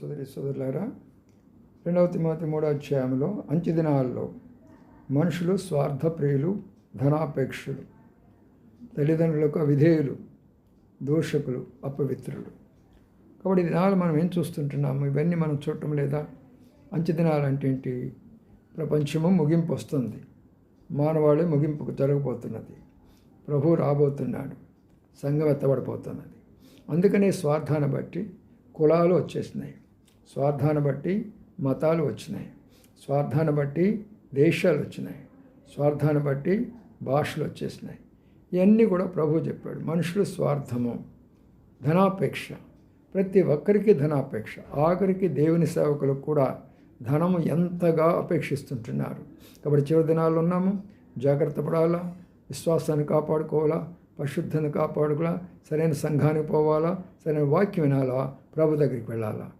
సోదరి సోదరులారా రెండవ తిమోతి మూడో అధ్యాయంలో అంచె దినాల్లో మనుషులు స్వార్థప్రియులు ధనాపేక్షులు తల్లిదండ్రులకు అవిధేయులు దూషకులు అపవిత్రులు. కాబట్టి దినాలు మనం ఏం చూస్తుంటున్నాము? ఇవన్నీ మనం చూడటం లేదా? అంచె దినాలు అంటే ఏంటి? ప్రపంచము ముగింపు వస్తుంది. మానవాళి ముగింపుకు జరగబోతున్నది. ప్రభు రాబోతున్నాడు. సంఘం ఎత్తబడిపోతున్నది అందుకనే స్వార్థాన్ని బట్టి కులాలు వచ్చేసినాయి. స్వార్థాన్ని బట్టి మతాలు వచ్చినాయి. స్వార్థాన్ని బట్టి దేశాలు వచ్చినాయి. స్వార్థాన్ని బట్టి భాషలు వచ్చేసినాయి. ఇవన్నీ కూడా ప్రభు చెప్పాడు. మనుషులు స్వార్థము ధనాపేక్ష. ప్రతి ఒక్కరికి ధనాపేక్ష. ఆఖరికి దేవుని సేవకులు కూడా ధనము ఎంతగా అపేక్షిస్తుంటున్నారు. కాబట్టి చివరి దినాల్లో ఉన్నాము. జాగ్రత్త పడాలా? విశ్వాసాన్ని కాపాడుకోవాలా? పరిశుద్ధాన్ని కాపాడుకోవాలా? సరైన సంఘానికి పోవాలా? సరైన వాక్యం వినాలా? ప్రభు దగ్గరికి వెళ్ళాలా?